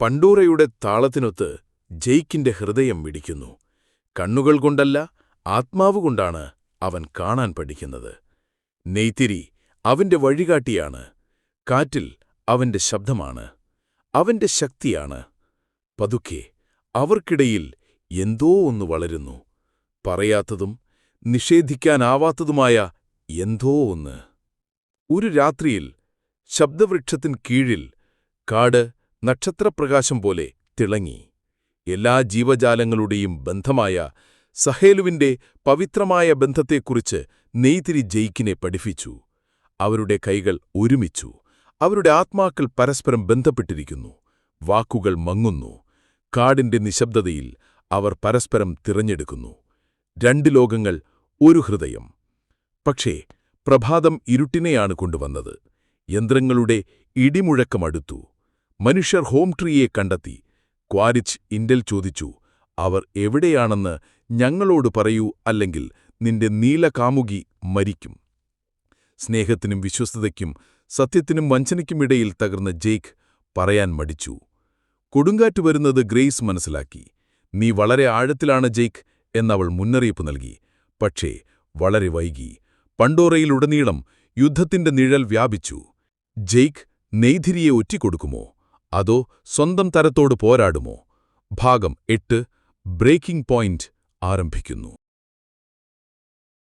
പണ്ടൂറയുടെ താളത്തിനൊത്ത് ജെയ്ക്കിന്റെ ഹൃദയം മിടിക്കുന്നു. കണ്ണുകൾ കൊണ്ടല്ല ആത്മാവുകൊണ്ടാണ് അവൻ കാണാൻ പഠിക്കുന്നത്. നെയ്ത്തിരി അവന്റെ വഴികാട്ടിയാണ്. കാറ്റിൽ അവന്റെ ശബ്ദമാണ്. അവന്റെ ശക്തിയാണ്. പതുക്കെ അവർക്കിടയിൽ എന്തോ ഒന്ന് വളരുന്നു. പറയാത്തതും നിഷേധിക്കാനാവാത്തതുമായ എന്തോ ഒന്ന്. ഒരു രാത്രിയിൽ ശബ്ദവൃക്ഷത്തിൻ കീഴിൽ കാട് നക്ഷത്രപ്രകാശം പോലെ തിളങ്ങി. എല്ലാ ജീവജാലങ്ങളുടെയും ബന്ധമായ സഹേലുവിന്റെ പവിത്രമായ ബന്ധത്തെക്കുറിച്ച് നെയ്തിരി ജയിക്കിനെ പഠിപ്പിച്ചു. അവരുടെ കൈകൾ ഒരുമിച്ചു. അവരുടെ ആത്മാക്കൾ പരസ്പരം ബന്ധപ്പെട്ടിരിക്കുന്നു. വാക്കുകൾ മങ്ങുന്നു. കാടിന്റെ നിശബ്ദതയിൽ അവർ പരസ്പരം തിരഞ്ഞെടുക്കുന്നു. രണ്ട് ലോകങ്ങൾ ഒരു ഹൃദയം. പക്ഷേ പ്രഭാതം ഇരുട്ടിനെയാണ് കൊണ്ടുവന്നത്. യന്ത്രങ്ങളുടെ ഇടിമുഴക്കമടുത്തു. മനുഷ്യർ ഹോം ട്രീയെ കണ്ടെത്തി. ക്വാരിച്ച് ഇൻഡൽ ചോദിച്ചു അവർ എവിടെയാണെന്ന് ഞങ്ങളോട് പറയൂ അല്ലെങ്കിൽ നിന്റെ നീല കാമുകി മരിക്കും സ്നേഹത്തിനും വിശ്വസ്തതയ്ക്കും സത്യത്തിനും വഞ്ചനയ്ക്കുമിടയിൽ തകർന്ന ജെയ്ക്ക് പറയാൻ മടിച്ചു. കൊടുങ്കാറ്റ് വരുന്നത് ഗ്രേസ് മനസ്സിലാക്കി. നീ വളരെ ആഴത്തിലാണ് ജെയ്ക്ക് എന്നവൾ മുന്നറിയിപ്പ് നൽകി. പക്ഷേ വളരെ വൈകി. പണ്ടോറയിലുടനീളം യുദ്ധത്തിന്റെ നിഴൽ വ്യാപിച്ചു. ജെയ്ക്ക് നെയ്തിരിയെ ഒറ്റിക്കൊടുക്കുമോ? അതോ സ്വന്തം തരത്തോട് പോരാടുമോ? ഭാഗം എട്ട് ബ്രേക്കിംഗ് പോയിന്റ് ആരംഭിക്കുന്നു.